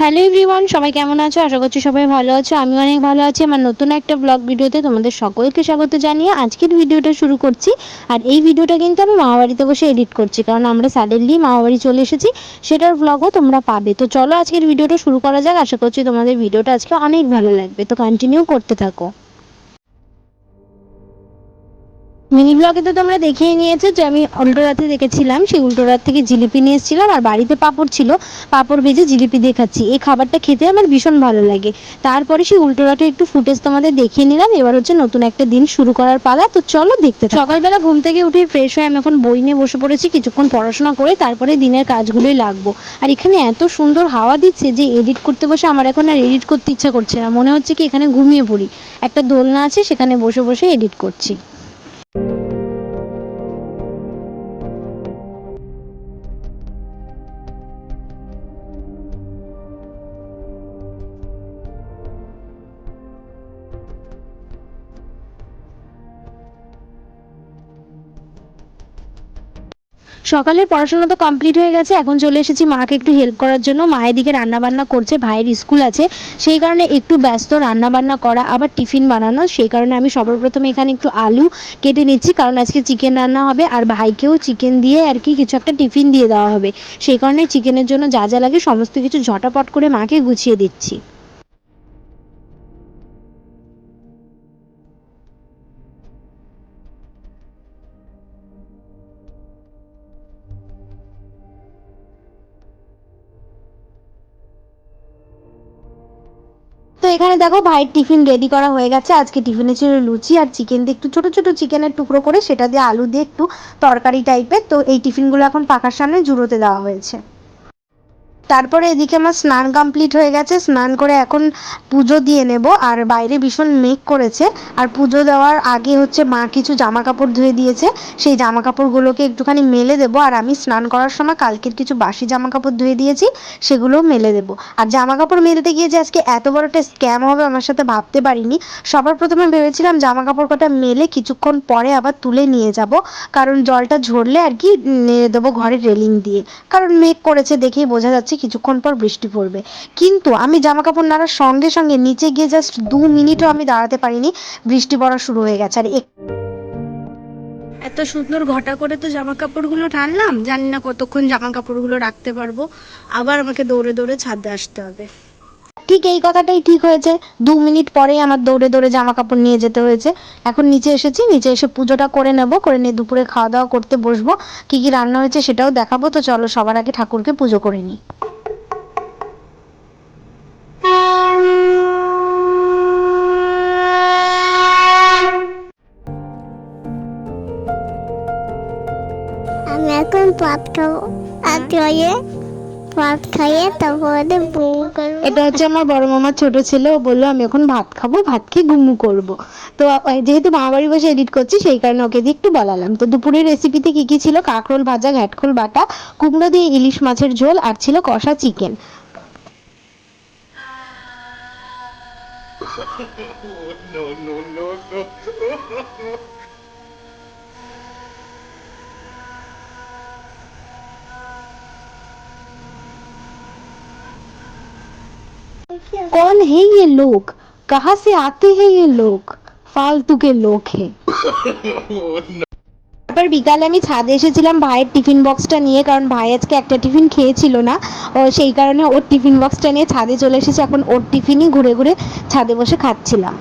Hello everyone, সবাই কেমন আছো? আশা করছি সবাই ভালো আছো। আমি অনেক ভালো আছি। আমার নতুন একটা ব্লগ ভিডিওতে তোমাদের সকলকে স্বাগত জানিয়ে আজকের ভিডিওটা শুরু করছি। আর এই ভিডিওটা কিন্তু আমি মামাবাড়িতে বসে এডিট করছি, কারণ আমরা সাডেনলি মামাবাড়ি চলে এসেছি। সেটার ব্লগও তোমরা পাবে। তো চলো আজকের ভিডিওটা শুরু করা যাক। আশা করছি তোমাদের ভিডিওটা আজকে অনেক ভালো লাগবে। তো কন্টিনিউ করতে থাকো। মিনি ব্লগে তো তোমরা দেখেই নিয়েছো যে আমি উল্টো রাতে দেখেছিলাম, সেই উল্টো রাত থেকে জিলিপি নিয়ে এসেছিলাম আর বাড়িতে পাঁপড় ছিল, পাঁপড় ভেজে জিলিপি দিয়ে খাচ্ছি। এই খাবারটা খেতে আমার ভীষণ ভালো লাগে। তারপরে সেই উল্টো রাতে একটু ফুটেজ তোমাদের দেখিয়ে নিলাম, এবার হচ্ছে নতুন একটা দিন শুরু করার পালা, তো চলো দেখতে সকালবেলা ঘুম থেকে উঠে ফ্রেশ হয়ে আমি এখন বই নিয়ে বসে পড়েছি, কিছুক্ষণ পড়াশোনা করে তারপরে দিনের কাজগুলোই লাগবো। আর এখানে এত সুন্দর হাওয়া দিচ্ছে যে এডিট করতে বসে আমার এখন আর এডিট করতে ইচ্ছা করছে না, মনে হচ্ছে কি এখানে ঘুমিয়ে পড়ি। একটা দোলনা আছে, সেখানে বসে বসে এডিট করছি। সকালের পড়াশোনা তো কমপ্লিট হয়ে গেছে, এখন চলে এসেছি মাকে একটু হেল্প করার জন্য। মায়ের দিকে রান্না বান্না করছে, ভাইয়ের স্কুল আছে, সেই কারণে একটু ব্যস্ত রান্না বান্না করা, আবার টিফিন বানানো, সেই কারণে আমি সবার প্রথমে এখানে একটু আলু কেটে নিচ্ছি, কারণ আজকে চিকেন রান্না হবে, আর ভাইকেও চিকেন দিয়ে আর কি কিছু একটা টিফিন দিয়ে দেওয়া হবে। সেই কারণে চিকেনের জন্য যা যা লাগে সমস্ত কিছু ঝটাপট করে মাকে গুছিয়ে দিচ্ছি। এখানে দেখো ভাইয়ের টিফিন রেডি করা হয়ে গেছে। আজকে টিফিনে ছিল লুচি আর চিকেন দিয়ে একটু ছোট ছোট চিকেনের টুকরো করে সেটা দিয়ে আলু দিয়ে একটু তরকারি টাইপের তো এই টিফিনগুলো এখন পাখার সামনে জুড়োতে দেওয়া হয়েছে। তারপরে এদিকে আমার স্নান কমপ্লিট হয়ে গেছে। স্নান করে এখন পুজো দিয়ে নেব। আর বাইরে ভীষণ মেঘ করেছে। আর পুজো দেওয়ার আগে হচ্ছে মা কিছু জামা কাপড় ধুয়ে দিয়েছে। সেই জামা কাপড়গুলোকে একটুখানি মেলে দেবো। আর আমি স্নান করার সময় কালকের কিছু বাসি জামা কাপড় ধুয়ে দিয়েছি, সেগুলোও মেলে দেবো। আর জামা কাপড় মেলতে গিয়ে যে আজকে এত বড় একটা স্ক্যাম হবে, আমার সাথে ভাবতে পারিনি। সবার প্রথমে ভেবেছিলাম জামা কাপড় কটা মেলে কিছুক্ষণ পরে আবার তুলে নিয়ে যাব। কারণ জলটা ঝরলে আর কি নেড়ে দেবো ঘরের রেলিং দিয়ে। কারণ মেঘ করেছে দেখেই বোঝা যাচ্ছে কিছুক্ষণ পর বৃষ্টি পড়বে। কিন্তু আমি জামা কাপড় নাড়ার সঙ্গে সঙ্গে নিচে গিয়ে জাস্ট দু মিনিটও আমি দাঁড়াতে পারিনি। বৃষ্টি পড়া শুরু হয়ে গেছে। আর এত সুন্দর ঘটা করে তো জামা কাপড়গুলো টানলাম। জানি না কতক্ষণ জামা কাপড়গুলো রাখতে পারব। আবার আমাকে দৌড়ে দৌড়ে ছাদে আসতে হবে। ঠিক এই কথাটাই ঠিক হয়েছে। দু মিনিট পরেই আমার দৌড়ে দৌড়ে জামা কাপড় নিয়ে যেতে হয়েছে। এখন নিচে এসেছি। নিচে এসে পুজোটা করে নেব। করে নিয়ে দুপুরে খাওয়া দাওয়া করতে বসবো। কি কি রান্না হয়েছে সেটাও দেখাবো। তো চলো সবার আগে ঠাকুরকে পুজো করে নিই। আমি এখন ভাত খাব আর খাইয়ে ভাত খাইয়ে তারপরে বউ করব এটা হচ্ছে আমার বড় মামার ছোট ছেলে ও বলল আমি এখন ভাত খাব ভাত খেয়ে ঘুমু করব তো যেহেতু মামা বাড়ি বসে এডিট করছি সেই কারণে ওকে দিয়ে একটু বলালাম তো দুপুরের রেসিপিতে কি কি ছিল কাঁকরোল ভাজা ঘ্যাটখোল বাটা কুমড়ো দিয়ে ইলিশ মাছের ঝোল আর ছিল কষা চিকেন कौन है ये लोग कहाँ से आते हैं ये लोग फालतू के लोग हैं তারপর বিকালে আমি ছাদে এসেছিলাম ভাইয়ের টিফিন বক্সটা নিয়ে কারণ ভাই আজকে একটা টিফিন খেয়েছিল না ও সেই কারণে ওর টিফিন বক্সটা নিয়ে ছাদে চলে এসেছি এখন ওর টিফিনই ঘুরে ঘুরে ছাদে বসে খাচ্ছিলাম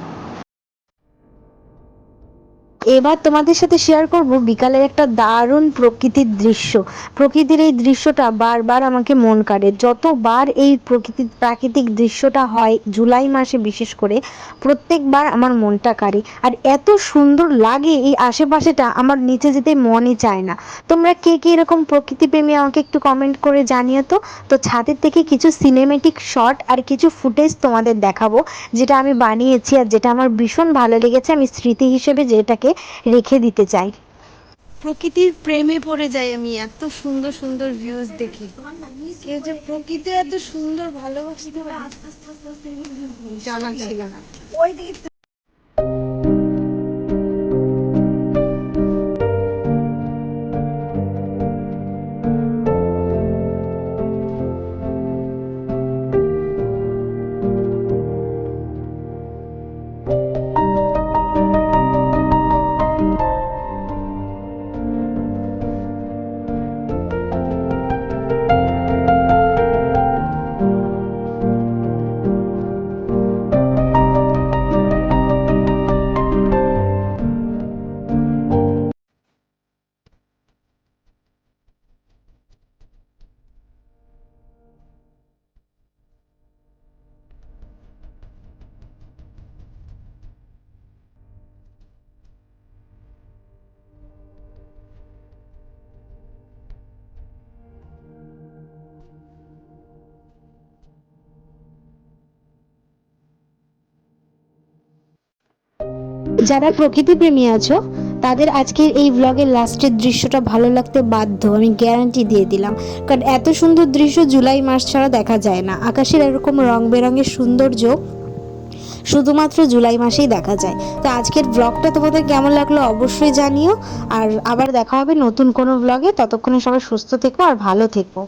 এবার তোমাদের সাথে শেয়ার করব বিকালের একটা দারুণ প্রকৃতির দৃশ্য। প্রকৃতির এই দৃশ্যটা বারবার আমাকে মন কাড়ে। যতবার এই প্রকৃতির প্রাকৃতিক দৃশ্যটা হয় জুলাই মাসে বিশেষ করে, প্রত্যেকবার আমার মনটা কাড়ে। আর এত সুন্দর লাগে এই আশেপাশেটা আমার নিচে যেতে মনই চায় না। তোমরা কে কে এরকম প্রকৃতি প্রেমী আমাকে একটু কমেন্ট করে জানিয়ে তো। তো ছাদের থেকে কিছু সিনেমেটিক শট আর কিছু ফুটেজ তোমাদের দেখাবো, যেটা আমি বানিয়েছি আর যেটা আমার ভীষণ ভালো লেগেছে। আমি স্মৃতি হিসেবে যেটাকে রেখে দিতে চাই। প্রকৃতির প্রেমে পড়ে যাই আমি এত সুন্দর সুন্দর ভিউজ দেখি। কেউ যে প্রকৃতি এত সুন্দর ভালোবাসতে আস্তে জানা ছিল না। যারা প্রকৃতি প্রেমী আছো, তাদের আজকের এই ব্লগের লাস্টের দৃশ্যটা ভালো লাগতে বাধ্য, আমি গ্যারান্টি দিয়ে দিলাম। কারণ এত সুন্দর দৃশ্য জুলাই মাস ছাড়া দেখা যায় না। আকাশের এরকম রং বেরঙের সৌন্দর্য শুধুমাত্র জুলাই মাসেই দেখা যায়। তো আজকের ব্লগটা তোমাদের কেমন লাগল অবশ্যই জানিও। আর আবার দেখা হবে নতুন কোনো ব্লগে ততক্ষণে সবাই সুস্থ থেকো আর ভালো থেকো।